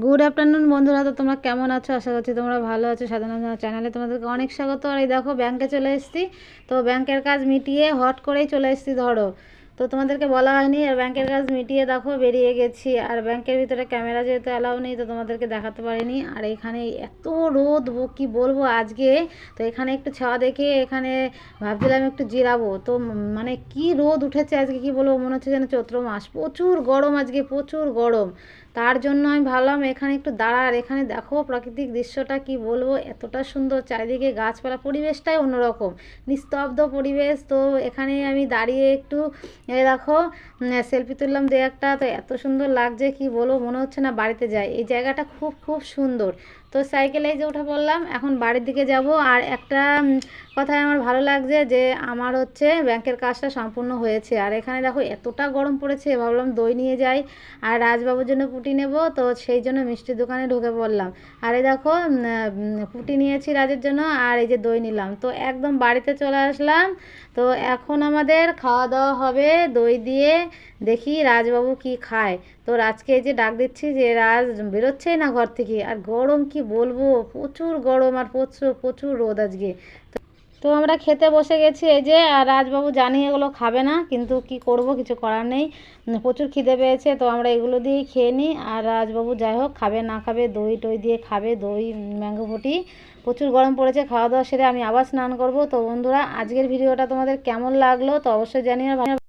Good afternoon বন্ধুরা। তো তোমরা কেমন আছো? আশা করছি তোমরা ভালো আছো। সাধারণ চ্যানেলে তোমাদেরকে অনেক স্বাগত। আর এই দেখো, ব্যাংকে চলে এসেছি। তো ব্যাংকের কাজ মিটিয়ে হট করেই চলে এসেছি, ধরো। তো তোমাদেরকে বলা হয়নি, আর ব্যাংকের কাজ মিটিয়ে দেখো, বেরিয়ে গেছি। আর ব্যাংকের ভিতরে ক্যামেরা যেহেতু অ্যালাউ নেই, তো তোমাদেরকে দেখাতে পারিনি। আর এখানে এত রোদ কি বলব আজকে? তো এখানে একটু ছাওয়া দেখে এখানে ভাবছিলাম একটু জিরাবো। তো মানে কি রোদ উঠেছে আজকে, কি বলব? মনে হচ্ছে যেন চৈত্র মাস। প্রচুর গরম আজকে, প্রচুর গরম। তার জন্য আমি ভাবলাম এখানে একটু দাঁড়ার এখানে দেখো প্রাকৃতিক দৃশ্যটা কি বলব? এতটা সুন্দর চারিদিকে গাছপালা, পরিবেশটাই অন্যরকম। নিস্তব্ধ পরিবেশ, তো এখানে আমি দাঁড়িয়ে একটু দেখো সেলফি তুললাম দু একটা, তো এত সুন্দর লাগছে কি বলব? মনে হচ্ছে না বাড়িতে যাই। এই জায়গাটা খুব খুব সুন্দর। তো সাইকেলে যে উঠে পড়লাম, এখন বাড়ির দিকে যাব। আর একটা কথায় আমার ভালো লাগছে যে আমার হচ্ছে ব্যাংকের কাজটা সম্পূর্ণ হয়েছে। আর এখানে দেখো এতটা গরম পড়েছে, ভাবলাম দই নিয়ে যাই। আর রাজবাবুর জন্য পুটি নেব, তো সেই জন্য মিষ্টির দোকানে ঢুকে পড়লাম। আর দেখো পুটি নিয়েছি রাজের জন্য, আর এই যে দই নিলাম। তো একদম বাড়িতে চলে আসলাম। তো এখন আমাদের খাওয়া দাওয়া হবে দই দিয়ে। দেখি রাজবাবু কি খায়। তো রাজকে এই যে ডাক দিচ্ছি যে, রাজ বেরোচ্ছেই না ঘর থেকে? আর গরম কি বলব? প্রচুর গরম আর প্রচুর প্রচুর রোদ আজকে। তো আমরা খেতে বসে গেছি এই যে, আর রাজবাবু জানি এগুলো খাবে না, কিন্তু কি করব, কিছু করার নেই। প্রচুর খিদে পেয়েছে, তো আমরা এগুলো দিয়েই খেয়ে নিই। আর রাজবাবু যাই হোক, খাবে না খাবে, দই টই দিয়ে খাবে, দই ম্যাঙ্গো ফুটি। প্রচুর গরম পড়েছে, খাওয়া দাওয়া সেরে আমি আবার স্নান করব। তো বন্ধুরা, আজকের ভিডিওটা তোমাদের কেমন লাগল, তো অবশ্যই জানিও।